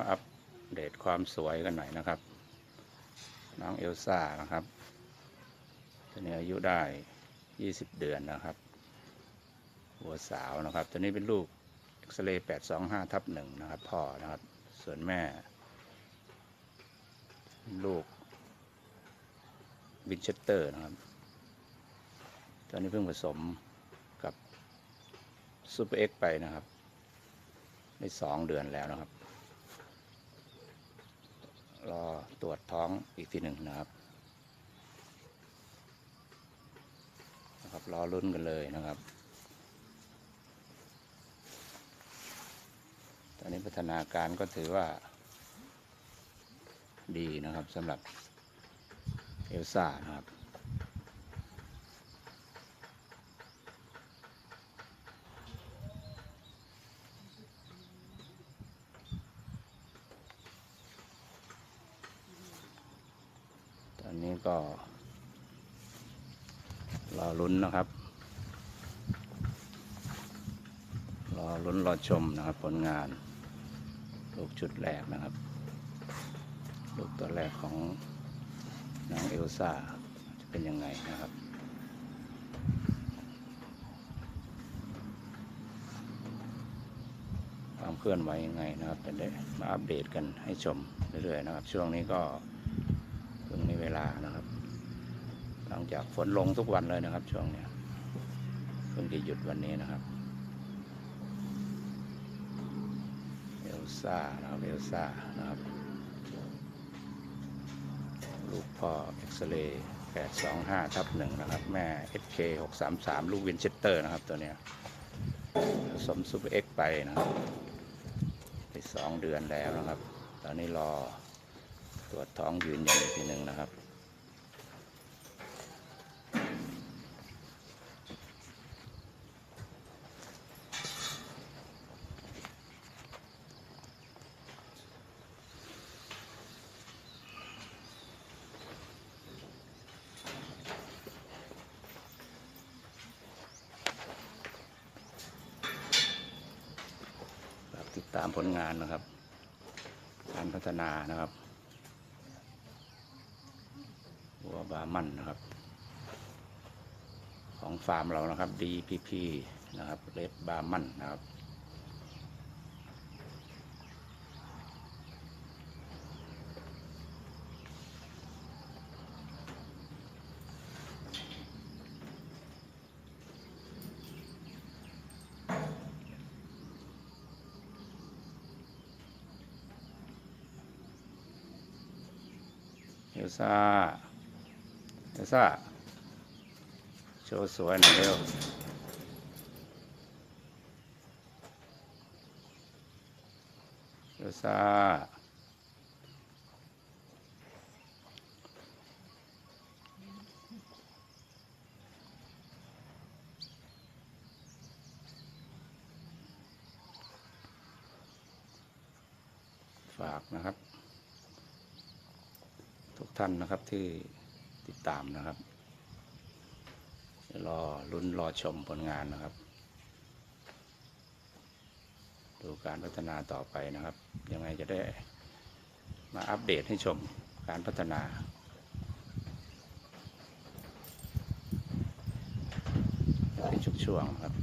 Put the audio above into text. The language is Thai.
มาอัปเดตความสวยกันหน่อยนะครับ น้องเอลซ่านะครับตอนนี้อายุได้20เดือนนะครับ หัวสาวนะครับตัวนี้เป็นลูกเอ็กซเรย์825ทับหนึ่งนะครับพ่อนะครับ ส่วนแม่ ลูกวินเชสเตอร์นะครับ ตอนนี้เพิ่งผสมกับซูเปอร์เอ็กไปนะครับ ได้สองเดือนแล้วนะครับ รอตรวจท้องอีกทีหนึ่งนะครับนะครับรอรุ่นกันเลยนะครับ ตอนนี้พัฒนาการก็ถือว่า ดีนะครับสำหรับเอลซ่านะครับ นี้ก็รอลุ้นนะครับ รอลุ้นรอชมนะครับ ผลงาน ลูกชุดแรกนะครับ ลูกตัวแรกของน้องเอลซ่าจะเป็นยังไงนะครับความเคลื่อนไหวยังไงนะครับจะได้มาอัปเดตกันให้ชมเรื่อยๆนะครับ ช่วงนี้ก็ เพิ่งมีเวลานะครับ หลังจากฝนลงทุกวันเลยนะครับ ช่วงเนี้ยเพิ่งจะหยุดวันนี้นะครับเอลซ่านะครับเอลซ่านะครับ ลูกพ่อเอ็กซเรย์825ทับหนึ่งนะครับ แม่ SK 633ลูกวินเชสเตอร์นะครับตัวเนี้ยผสมซูเปอร์เอ็กไปนะครับไปสองเดือนแล้วนะครับ ตอนนี้รอ ตรวจท้องยืนยันอีกทีหนึ่งนะครับ ติดตามผลงานนะครับ การพัฒนานะครับ วัวบามันนะครับ ของฟาร์มเรานะครับ DPP นะครับเลดบามันนะครับเอลซ่า เอลซ่าโชว์สวยหน่อยเร็วเอลซ่าฝากนะครับ ทุกท่านนะครับที่ ติดตามนะครับรอลุ้นรอชมผลงานนะครับ ดูการพัฒนาต่อไปนะครับ ยังไงจะได้มาอัปเดตให้ชมการพัฒนาเป็นช่วงๆครับ